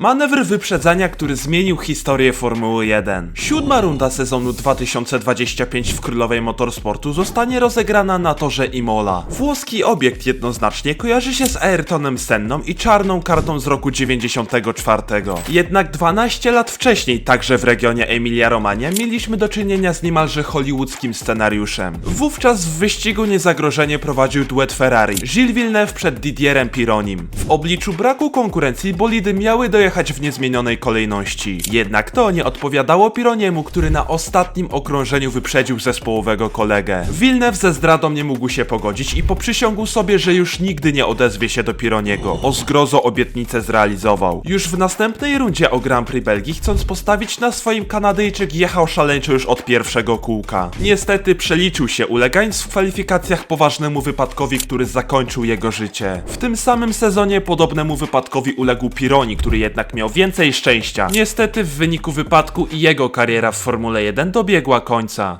Manewr wyprzedzania, który zmienił historię Formuły 1. Siódma runda sezonu 2025 w Królowej Motorsportu zostanie rozegrana na torze Imola. Włoski obiekt jednoznacznie kojarzy się z Ayrtonem Senną i czarną kartą z roku 94. Jednak 12 lat wcześniej, także w regionie Emilia-Romagna, mieliśmy do czynienia z niemalże hollywoodzkim scenariuszem. Wówczas w wyścigu niezagrożenie prowadził duet Ferrari, Gilles Villeneuve przed Didierem Pironim. W obliczu braku konkurencji bolidy miały dojechać w niezmienionej kolejności. Jednak to nie odpowiadało Pironiemu, który na ostatnim okrążeniu wyprzedził zespołowego kolegę. Villeneuve ze zdradą nie mógł się pogodzić i poprzysiągł sobie, że już nigdy nie odezwie się do Pironiego. O zgrozo obietnicę zrealizował. Już w następnej rundzie o Grand Prix Belgii, chcąc postawić na swoim Kanadyjczyk jechał szaleńczo już od pierwszego kółka. Niestety przeliczył się, ulegając w kwalifikacjach poważnemu wypadkowi, który zakończył jego życie. W tym samym sezonie podobnemu wypadkowi uległ Pironi, który jednak miał więcej szczęścia. Niestety w wyniku wypadku i jego kariera w Formule 1 dobiegła końca.